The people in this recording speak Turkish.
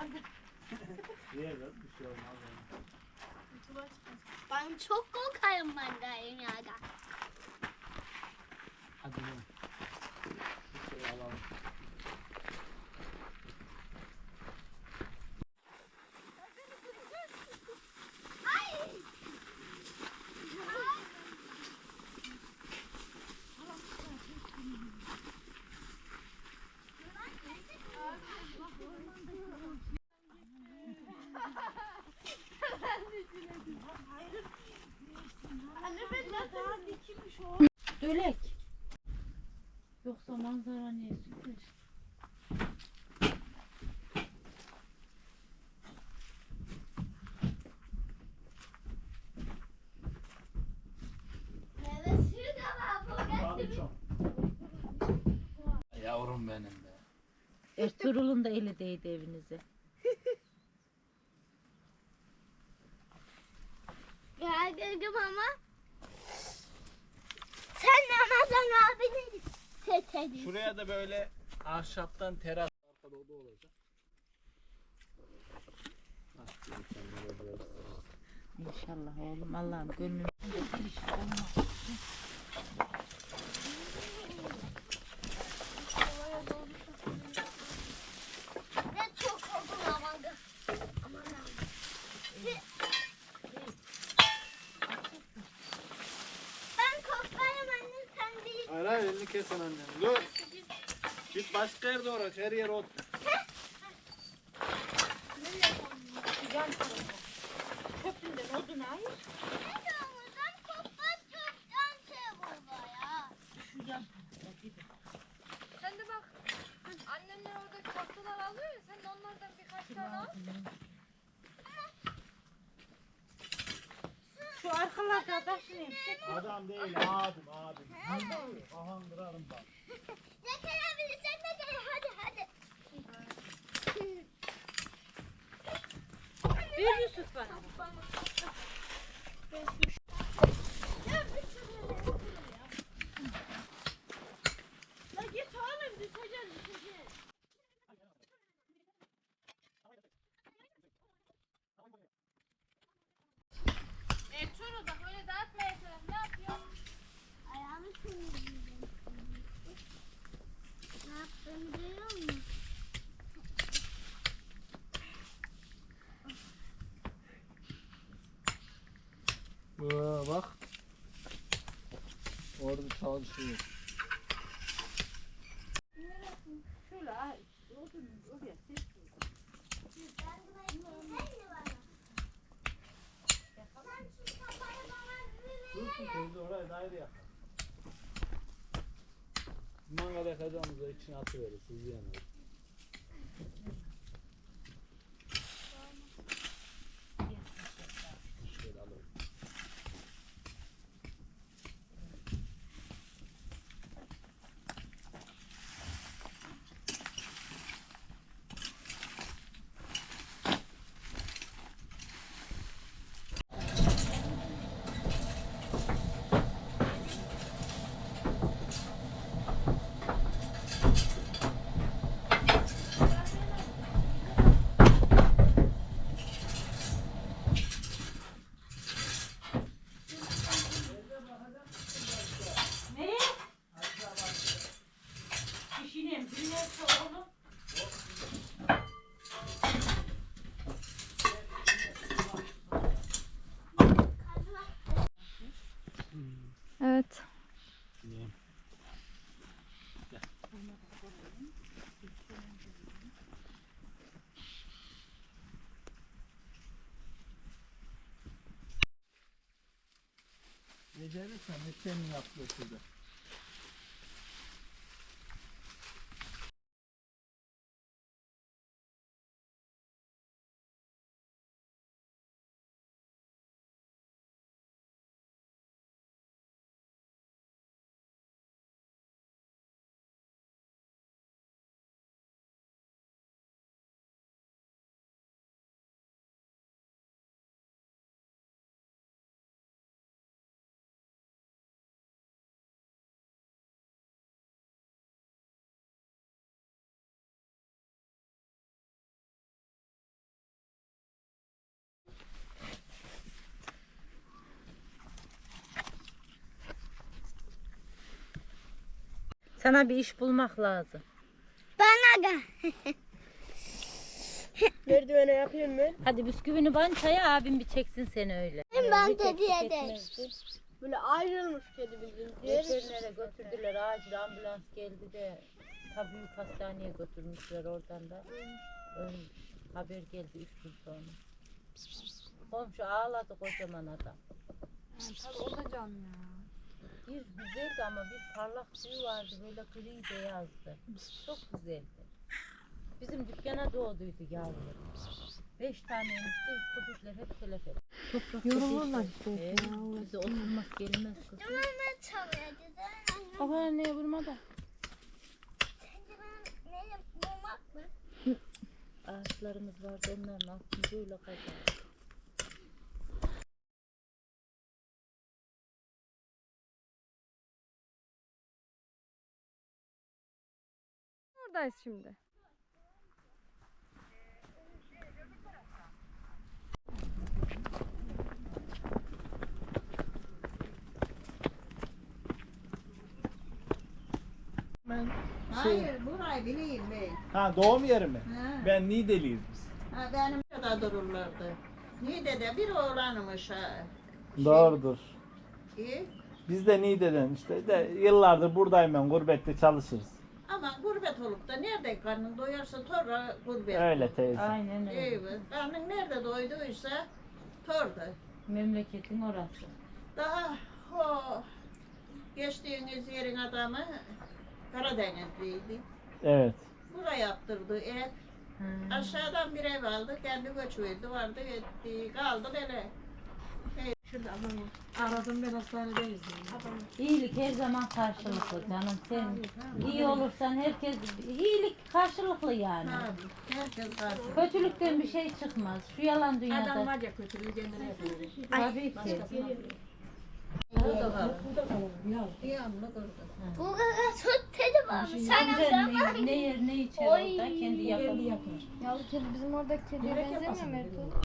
vardı. Ye lan bir şey olmaz yani. Ben çok korkarım ben kayınlardan. Hadi lan. Bir şey alalım. Anne ben nasıl dikilmiş o? Dölek. Yoksa manzara ne süper. Meyve suyu da var bu. Abi çok. Yavrum benim be. Ertuğrul'un da eli değdi evinize. Ya dedim ama. Sen Ramazan abinin setedin. Şuraya da böyle ahşaptan teras arkada oda olacak. Ah. İnşallah oğlum Allah'ım gönlünü Ne çok oldu Ramazan. Aman Allah'ım. Ben korkarım anne hayır elini kes annem. Dur. Git başka yerde uğraş. Her yere ot. Köprüden odun gibi. Sen de bak. Annemler orada tahtalar alıyor ya. Sen de onlardan birkaç tane al. Arkalarda taşıyayım. Adam değil abim abim. Ahan kırarım bak. Zeker abi sen de gel hadi hadi. Bir Yusuf bana. La git oğlum düşeceğiz düşeceğiz. Ertuğrul bak öyle dağıtma etrafı. Ne yapıyor? Ayağımı temizleyeceğim. Ne yaptığını görüyor musun? Aa, bak. Orada çalışıyor. Şöyle ay. Odun oraya ses Ben buna yeter mi bana? Sen şu kafayı bana bir Dursun teyze orayı da ayrı yakar. Mangal yakacağımızda içine atıveririz. Siz Becerirsen ne senin yaptığı şurada. Sana bir iş bulmak lazım. Bana da. Merdivene yapayım mı? Hadi bisküvini bançaya abim bir çeksin seni öyle. Ben de diye de. etmezdi. Böyle ayrılmış kedi bildiğin. Veterinere götürdüler acil ambulans geldi de ta büyük hastaneye götürmüşler oradan da. Ölmüş. Haber geldi üç gün sonra. Komşu ağladı kocaman adam. Tabii o da canlı ya. Bir güzeldi ama bir parlak tüyü vardı böyle gri beyazdı. Çok güzeldi. Bizim dükkana doğduydu yavru. Beş taneymiş de köpekler hep telef etti. Toprak Yorulurlar işte. ya, Bize oturmak gelmez kızım. Mama çalıyor dedi. Baba anneye vurma da. Sence ben neyle bulmak mı? Ağaçlarımız vardı onların altını böyle kazandık. Oradayız şimdi. Ben Hayır, burayı bileyim ben. Ha doğum yeri mi? Ha. Ben Niğdeliyiz biz. Ha, benim kadar dururlardı. Niğde'de de bir oğlanmış ha. Doğrudur. İyi. Biz de Niğde'den işte de yıllardır buradayım ben gurbette çalışırız. Ama gurbet olup da nerede karnın doyarsa torra gurbet. Öyle teyze. Aynen öyle. Evet. Karnın nerede doyduysa torda. Memleketin orası. Daha o geçtiğiniz yerin adamı Karadenizliydi. Evet. Buraya yaptırdı ev. Aşağıdan bir ev aldı. Kendi göç verdi. Vardı etti. Kaldı böyle. Adamı. Aradım ben hastanedeyiz. İyilik her zaman karşılıklı canım. Sen iyi olursan herkes iyilik karşılıklı yani. Herkes karşı. Kötülükten bir şey çıkmaz. Şu yalan Adam dünyada. var ya kötülüğü kendine yapıyor. Tabii ki. Burada kalır. Bir anlık orada. Bu kadar süt dedi bana. Sen Amca ne, ne yer ne içer orada kendi yapar. Yavru kedi bizim oradaki kediye benzemiyor mu Ertuğrul?